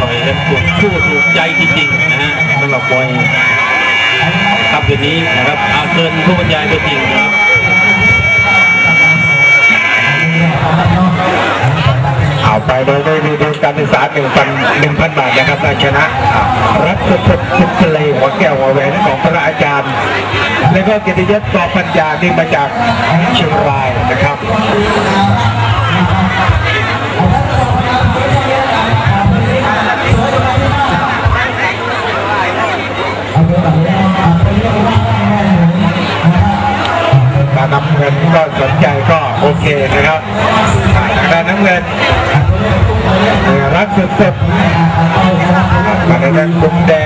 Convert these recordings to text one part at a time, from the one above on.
ต่อยกันถูกคู่ถูกใจจริงๆนะฮะสำหรับมวยครับวันนี้นะครับเอาเชิญผู้บรรยายตัวจริงนะครับเอาไปโดยไม่มีทุนการศึกษาหนึ่งพันหนึ่งพันบาทนะครับถ้ชนะ รัฐสุดสุดทะเลหัวแก้วหัวแหวนของพระอาจารย์ แล้วก็เกียรติยศต่อปัญญาที่มาจากเชียงรายนะครับ รักสุดๆมาในด้านมุมแดง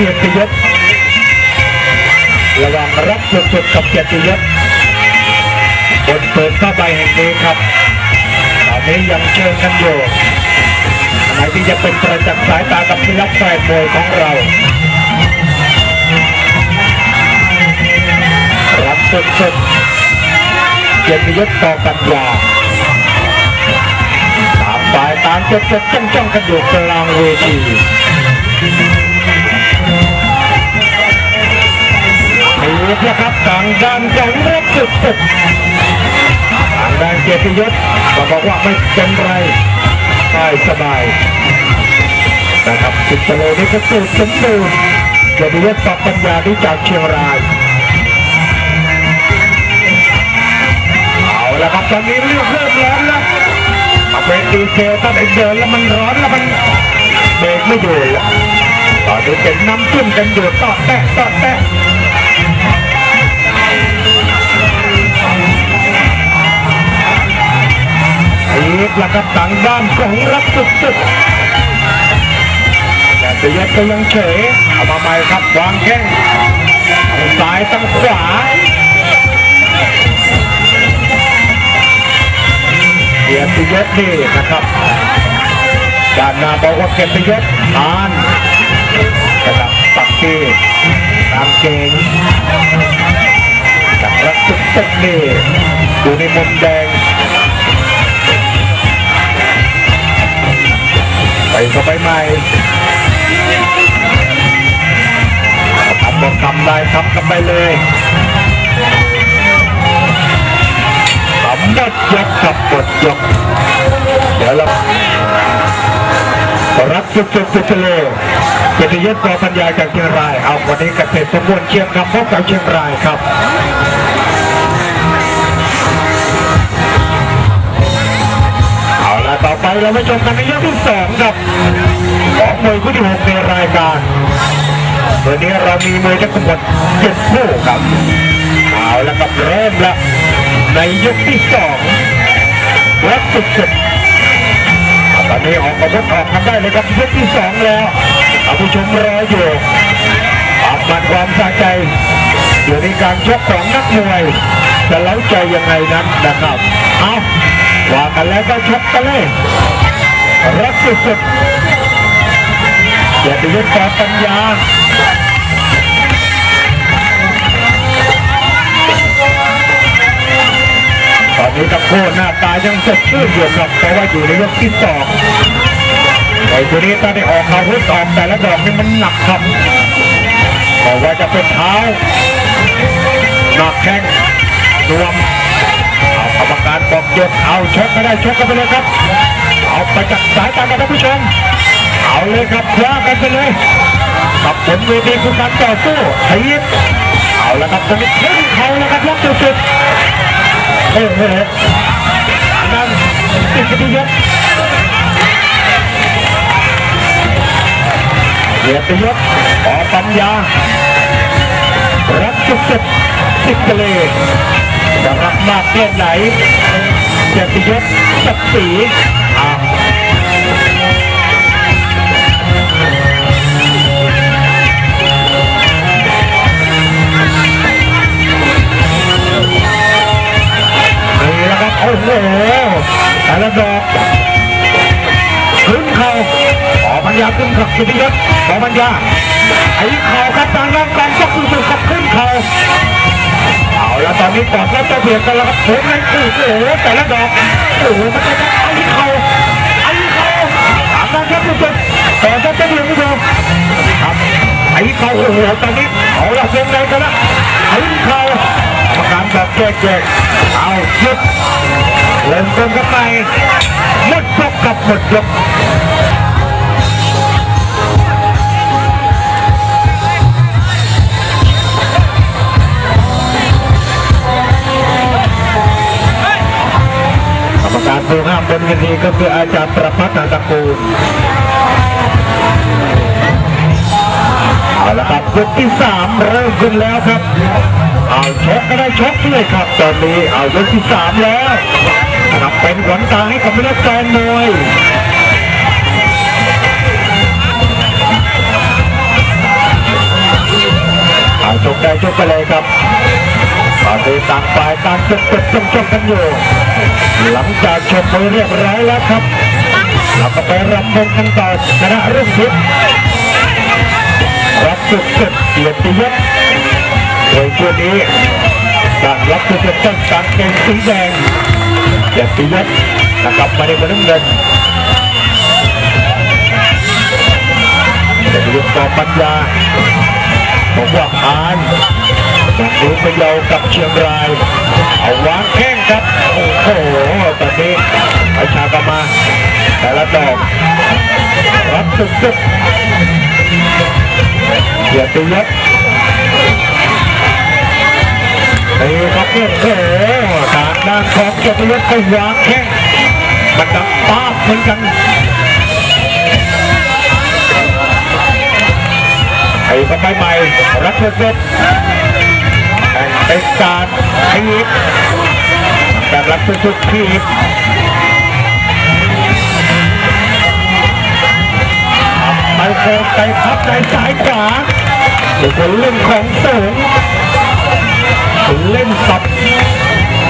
เกียรติยศระว่างรักสุดๆกับเกียรติยศบนเปิดผ้าใบแห่งนี้ครับตอนนี้ยังเชิญกันอยู่ไหนที่จะเป็นประจักษ์สายตากับพิรักแฟนมวยของเรารักสุดๆเกียรติยศต่อปัญญาตามฝ่ายตามจดจดจ้องจ้องกันอยู่กลางเวที มีนะครับต่างด้านของรักสุดๆต่างด้านเกียรติยศก็บอกว่าไม่เป็นไรสบายสบายนะครับสิบกิโลนี้ก็สูตรสมบูรณ์เกียรติยศต่อปัญญาที่จากเชียงรายเอาละครับตอนนี้เรื่องเริ่มร้อนแล้วเอาเป็นดีเซลตั้งแต่เดินแล้วมันร้อนแล้วมันเบรกไม่อยู่ตอนนี้เป็นน้ำจิ้มกันอยู่ต่อแตะต่อแตะ กแล้วครับต่างด้านของรักสุดๆแต่จะยัดก็ยังเฉยเอามาใหม่ครับวางแข้งทางซ้ายทั้งขวาเกียรติยศนี่นะครับด้านหน้าบอกว่าเกียรติยศทานนะครับปักกีตามเกงจากรักสุดสุดนี่อยู่ในมุมแดง เข้าไปใหม่ทำบอกทำได้ทำกันไปเลยสำหรับยกกับบทยกเดี๋ยวเรารับจุดจุดจุดเลเกียรติยศกอปัญญาจากเชียงราย เอาวันนี้เกษตรสมบูรณ์เชียงคำพบกับเชียงรายครับ ไปเราไปชมกันในยกที่สองครับของมวยคู่ที่หกในรายการวันนี้เรามีมวยทั้งหมดเจ็ดคู่ครับเอาละครับเริ่มล้วในยกที่สองรับสุดๆตอนนี้ออกอาวุธออกกันได้เลยครับยกที่สองแล้วท่านผู้ชมรออยู่ออกมันความสะใจอยู่ในการชกของนักมวยจะเล้าใจยังไงนั้นนะครับเอา ว่ากันแล้วก็ชกกันเลยรับสุดๆอย่าไปยึดต่ปัญญาตอนนี้ตะโคหน้าตายังสดชื่นอยู่ครับเพราะว่าอยู่ในยกที่สองไอ้ตัวนี้ตอนได้ออกอาวุธออกแต่ละดอกนี่มันหนักครับบอกว่าจะเป็นเท้าหนักแข้งรวม กรรมการบอกยกเอาชกก็ได้ชกกันไปเลยครับ เอาไปจากสายตากันท่านผู้ชม เอาเลยครับคว้ากันไปเลยกับบนเวทีคือการต่อสู้ทีบเอาละครับตอนนี้ขึ้นเขาแล้วครับล็อกสุดๆเฮ้ยเฮ้ยนั่นติดกระดิ่งเกียรติยศขอปัญญา รักสุดสุดติดทะเลย จะรักมากแค่ไหนเกียรติยศศักดิ์ศรีอ้าวนี่แหละครับโอ้โหแต่ละดอกขึ้นเข่าขอปัญญาขึ้นเข่ากิติยศขอปัญญาไอ้เข่า ตอนนี้กอดแล้วจะเบียดกันแล้วครับผมนั่นคือโอ้โหแต่ละดอกโอ้โหมันจะไอ้เข่าไอ้เขาถามกันครับทุกคนตอจะจะเบียดไม่ดูครับไอ้เขาโอ้โหตอนนี้เอาละเสียงไหนกันละไอ้เขากรรมการแบบแจกๆเอาหยุดเล่นเต้นกันไปหมดยกกับหมดยก ผู้ห้ามบนเวทีก็คืออาจารย์ประพัฒน์นาตะกูลเอาละครับยกที่สามเริ่มขึ้นแล้วครับ เอาชกก็ได้ชกเลยครับ ตอนนี้เอายกที่สามแล้วนะครับเป็นขวัญตาให้กับมิตรแฟนมวยเอาชกได้ชกไปเลยครับ ตอนนี้ต่างฝ่ายต่างจบจบจบจบกันอยู่ หลังจากชมไปเรียบร้อยแล้วครับ เราก็ไปรับชมกันต่อคณะรื่งทิพย์รับสุดสุดเกียรติยศโดยช่วงนี้การรับสุดสุดต้นการเกงสีแดงเกียรติยศนะครับมาในวันน้ำเงินเกียรติยศต่อปัญญาผมว่าอ่าน จากนู้ไปเยากับเชียงราย เอาวางแข้งครับ โอ้โหตอนนี้ประชากมา แต่ละดอกรับสุดๆเกียรติยศนี่ครับโอ้โหทางด้านของเกียรติยศก็วางแข้งมันดังป้าบเหมือนกันไอ้ก็ไปใหม่รับสุดๆแต่ เป็นการทีบแบบรับสุดๆทีบไปโคงไปพับในสายขวาเป็นคนเล่นของสูงถึงเล่นสับ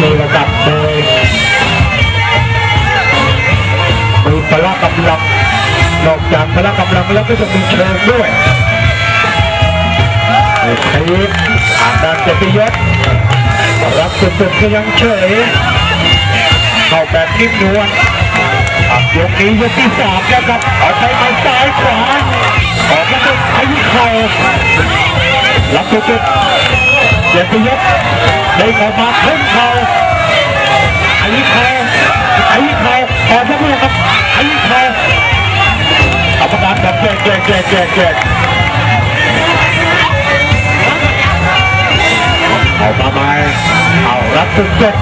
มีระดับเลยมีพละกำลังนอกจากพละกำลังแล้วก็จะมีเชิงด้วย ไอ้ทีอาจารย์เกียรติยศรับสุดๆก็ยังเฉย เข้าแบบนิ่มนวลอับยกนี้ยกที่สามแล้วครับเอาใช้ม้ซ้ายขวาออกมาเป็นไอ้เข่ารับสุดๆเกียรติยศได้ออกมาขึ้นเข่าไอ้เข่าไอ้เข่าออกมาเลยครับไอ้เข่าอาประกาศแบบแจกแจกแจกแจก เอารับสุดสุด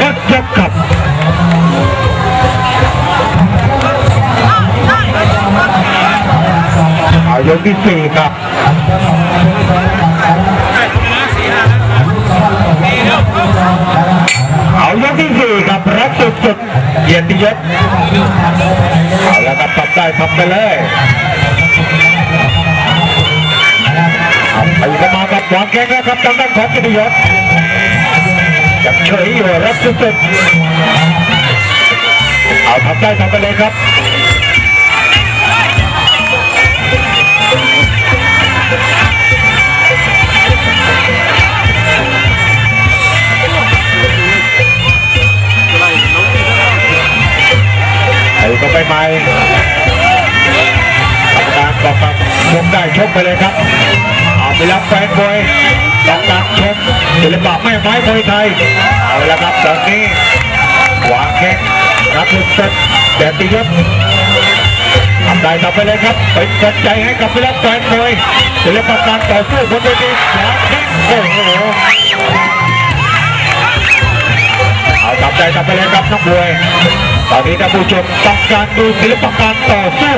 ก็จบกับอายกที่สี่ครับเอายกที่สี่ครับรับสุดสุดเกียรติยศเอาแล้วครับทำได้ทำไปเลยเอาไปก็มากับวางแข้งนะครับทางด้านของกิติยศ ยังเฉยอยู่รับสุดๆเอาทำได้ทำไปเลยครับไอ้ก็ไปใหม่กรรมการบอกครับชมได้ชมไปเลยครับเอาไปรับแฟนบอย ศิลปะแม่ไม้มวยไทย เอาละครับตอนนี้วางแข้งรับลูกเซตแดดติยศทำได้ทำไปเลยครับเป็นกำลังใจให้กับพี่รับแฟนบอยศิลปะการต่อสู้บนเวทีวาแข้งโอ้โหเอาทำใจทำไปเลยครับนักมวยตอนนี้ท่านผู้ชมต้องการดูศิลปะการต่อสู้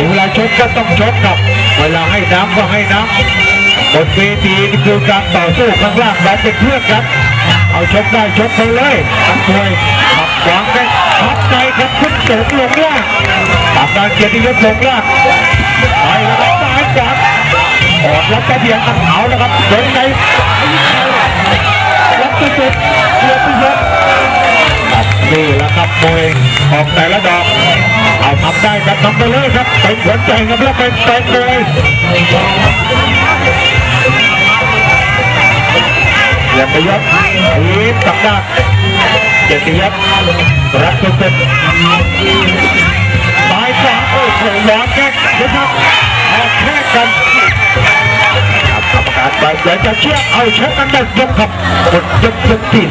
ถึงเวลาชกก็ต้องชกครับ เวลาให้น้ำก็ให้น้ำบนเวทีนี่คือการต่อสู้ข้างล่างเราเป็นเพื่อนครับ เอาชกได้ชกไปเลยนักมวยขับขวางกันขับใจครับขึ้นสูงลงล่างตามด้านเกียรติยศลงล่างไปแล้วครับซ้ายขวาออดรับกระเบียงกันเอาแล้วครับเดินไงรับสุดเกียรติยศ นี่แหละครับมวยออกแต่ละดอกเอาทำได้ครับทำไปเลยครับเป็นหัวใจครับแล้วเป็นแฟนมวยเกียรติยศทีมสัปดาห์เกียรติยศรับสุดสุดสายขวาโอ้โหหวานแค่นะครับออกแค่กันกรรมการไปเดี๋ยวจะเชื่อเอาเชกกันหมดยกครับหมดยกยกที่